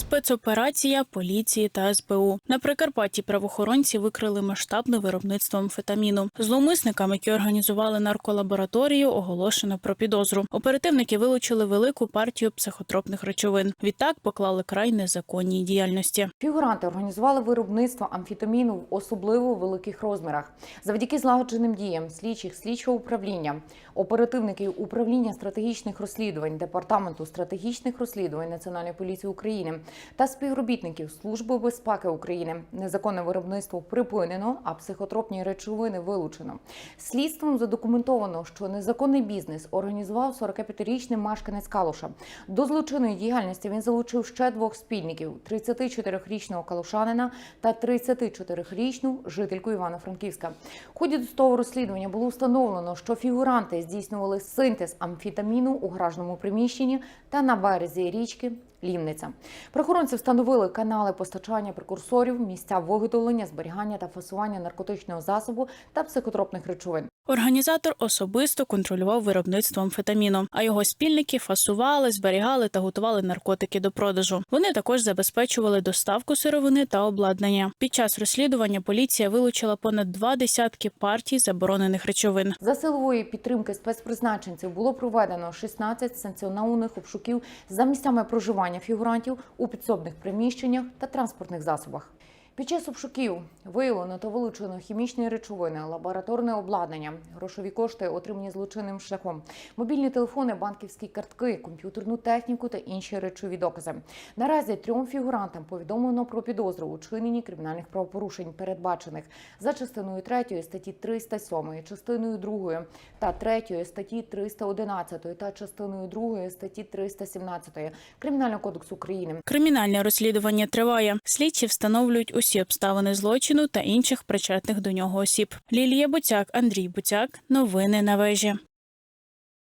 Спецоперація поліції та СБУ на Прикарпатті правоохоронці викрили масштабне виробництво амфетаміну. Зловмисникам, які організували нарколабораторію, оголошено про підозру. Оперативники вилучили велику партію психотропних речовин. Відтак поклали край незаконній діяльності. Фігуранти організували виробництво амфетаміну в особливо великих розмірах. Завдяки злагодженим діям слідчих слідчого управління, оперативників управління стратегічних розслідувань департаменту стратегічних розслідувань Національної поліції України та співробітників Служби безпеки України незаконне виробництво припинено, а психотропні речовини вилучено. Слідством задокументовано, що незаконний бізнес організував 45-річний мешканець Калуша. До злочинної діяльності він залучив ще двох спільників: 34-річного калушанина та 34-річну жительку Івано-Франківська. В ході досудового розслідування було встановлено, що фігуранти здійснювали синтез амфетаміну у гаражному приміщенні та на березі річки. Лівниця Прохоронці встановили канали постачання прекурсорів, місця виготовлення, зберігання та фасування наркотичного засобу та психотропних речовин. Організатор особисто контролював виробництво амфетаміну, а його спільники фасували, зберігали та готували наркотики до продажу. Вони також забезпечували доставку сировини та обладнання. Під час розслідування поліція вилучила понад два десятки партій заборонених речовин. За силової підтримки спецпризначенців було проведено 16 санкціонованих обшуків за місцями проживання фігурантів у підсобних приміщеннях та транспортних засобах. Під час обшуків виявлено та вилучено хімічні речовини, лабораторне обладнання, грошові кошти, отримані злочинним шляхом, мобільні телефони, банківські картки, комп'ютерну техніку та інші речові докази. Наразі трьом фігурантам повідомлено про підозру у чиненні кримінальних правопорушень, передбачених за частиною 3 статті 307, частиною 2 та 3 статті 311 та частиною 2 статті 317 Кримінального кодексу України. Кримінальне розслідування триває. Слідчі встановлюють усі обставини злочину та інших причетних до нього осіб. Лілія Буцяк, Андрій Буцяк. Новини на вежі.